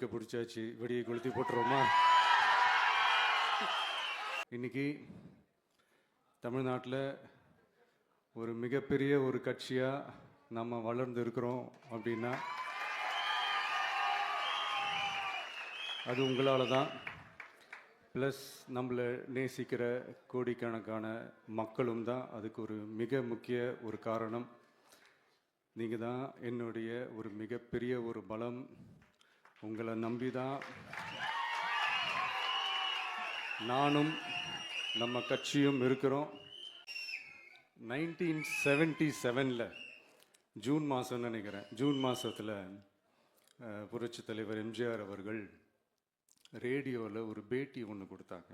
மைக்கை பிடிச்சாச்சு. வெடியை கொளுத்தி போட்டுருவோமா? இன்னைக்கு தமிழ்நாட்டில் ஒரு மிகப்பெரிய ஒரு கட்சியாக நம்ம வளர்ந்து இருக்கிறோம் அப்படின்னா அது உங்களால் தான். ப்ளஸ் நம்மளை நேசிக்கிற கோடிக்கணக்கான மக்களும் தான் அதுக்கு ஒரு மிக முக்கிய ஒரு காரணம். நீங்கள் தான் என்னுடைய ஒரு மிகப்பெரிய ஒரு பலம் உங்களை நம்பி தான் நானும் நம்ம கட்சியும் இருக்கிறோம். நைன்டீன் செவன்டி செவனில் ஜூன் மாதம்னு நினைக்கிறேன். ஜூன் மாதத்தில் புரட்சி தலைவர் எம்ஜிஆர் அவர்கள் ரேடியோவில் ஒரு பேட்டி ஒன்று கொடுத்தாங்க.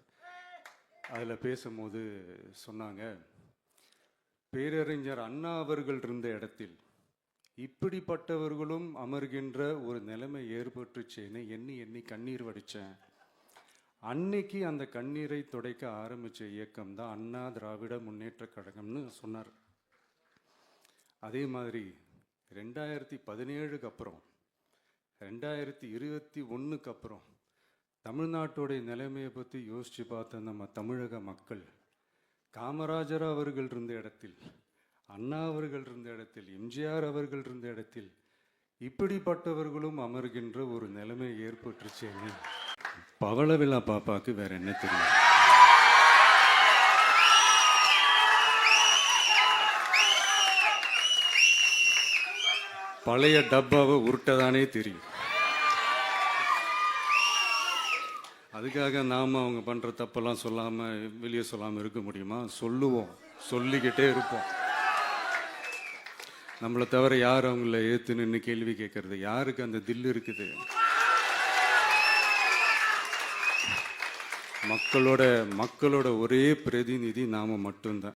அதில் பேசும்போது சொன்னாங்க பேரறிஞர் அண்ணா அவர்கள் இருந்த இடத்தில் இப்படிப்பட்டவர்களும் அமர்கின்ற ஒரு நிலைமை ஏற்பட்டுச்சேன்னு எண்ணி எண்ணி கண்ணீர் வடித்தேன் அன்னைக்கு அந்த கண்ணீரை துடைக்க ஆரம்பித்த இயக்கம் தான் அண்ணா திராவிட முன்னேற்றக் கழகம்னு சொன்னார். அதே மாதிரி ரெண்டாயிரத்தி பதினேழுக்கு அப்புறம் ரெண்டாயிரத்தி இருபத்தி ஒன்றுக்கு அப்புறம் தமிழ்நாட்டுடைய நிலைமையை பற்றி யோசித்து பார்த்த நம்ம தமிழக மக்கள் காமராஜர் அவர்கள் இருந்த இடத்தில் அண்ணா அவர்கள் இருந்த இடத்தில் எம்ஜிஆர் அவர்கள் இருந்த இடத்தில் இப்படிப்பட்டவர்களும் அமர்கின்ற ஒரு நிலைமை ஏற்பட்டுருச்சேன்னு பவளவிழா பாப்பாக்கு வேற என்ன தெரியும்? பழைய டப்பாவை உருட்டதானே தெரியும். அதுக்காக நாம் அவங்க பண்ணுற தப்பெல்லாம் சொல்லாமல் வெளியே சொல்லாமல் இருக்க முடியுமா? சொல்லுவோம். சொல்லிக்கிட்டே இருப்போம். நம்மளை தவிர யார் அவங்கள ஏற்று நின்று கேள்வி கேட்கறது. யாருக்கு அந்த தில் இருக்குது? மக்களோட மக்களோட ஒரே பிரதிநிதி நாம மட்டும்தான்.